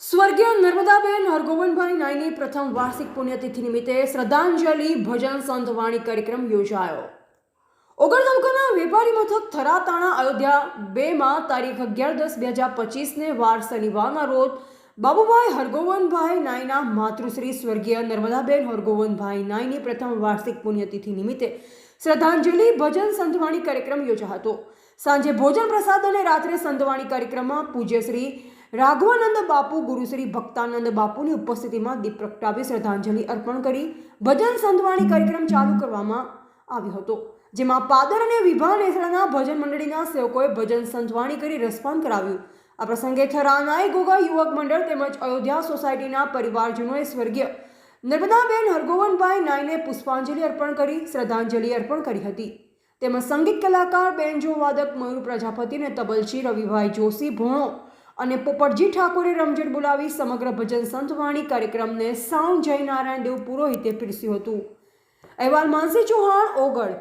સ્વર્ગીય નર્મદાબેન હરગોવનભાઈ નાઈની પ્રથમ વાર્ષિક પુણ્યતિથિ નિમિત્તે શ્રદ્ધાંજલિ, ભજન, સંતવાણી કાર્યક્રમ યોજાયો. ઓગળ તાલુકાના વેપારી મથક થરાતાણા અયોધ્યા બેમાં તારીખ અગિયાર દસ બે હજાર પચીસને વાર શનિવારના રોજ બાબુભાઈ હરગોવનભાઈ નાયના માતૃશ્રી સ્વર્ગીય નર્મદાબેન હરગોવનભાઈ નાયની પ્રથમ વાર્ષિક પુણ્યતિથિ નિમિત્તે શ્રદ્ધાંજલિ, ભજન, સંતવાણી કાર્યક્રમ યોજાયો હતો. સાંજે ભોજન પ્રસાદ અને રાત્રે સંતવાણી કાર્યક્રમમાં પૂજ્ય શ્રી રાઘવાનંદ બાપુ ગુરુશ્રી ભક્તાનંદ બાપુની ઉપસ્થિતિમાં દીપ પ્રગટાવી શ્રદ્ધાંજલિ અર્પણ કરી ભજન સંતવાણી કાર્યક્રમ ચાલુ કરવામાં આવ્યો હતો, જેમાં પાદર અને વિભા નેસડાના ભજન મંડળીના સેવકોએ ભજન સંતવાણી કરી રસપાન કરાવ્યું. આ પ્રસંગે થરાનાય ગોગા યુવક મંડળ તેમજ અયોધ્યા સોસાયટીના પરિવારજનોએ સ્વર્ગીય નર્મદાબેન હરગોવનભાઈ નાયને પુષ્પાંજલિ અર્પણ કરી શ્રદ્ધાંજલિ અર્પણ કરી હતી. તેમજ સંગીત કલાકાર, બેન્જો, વાદક, મયુર પ્રજાપતિ અને તબલચી રવિભાઈ જોશી ભોણો અને પોપટજી ઠાકોરે રમઝટ બોલાવી સમગ્ર ભજન સંતવાણી કાર્યક્રમને સાઉન્ડ જય નારાયણ દેવ પુરોહિતે પીરસ્યું હતું. અહેવાલ માનસી ચૌહાણ, ઓગળ.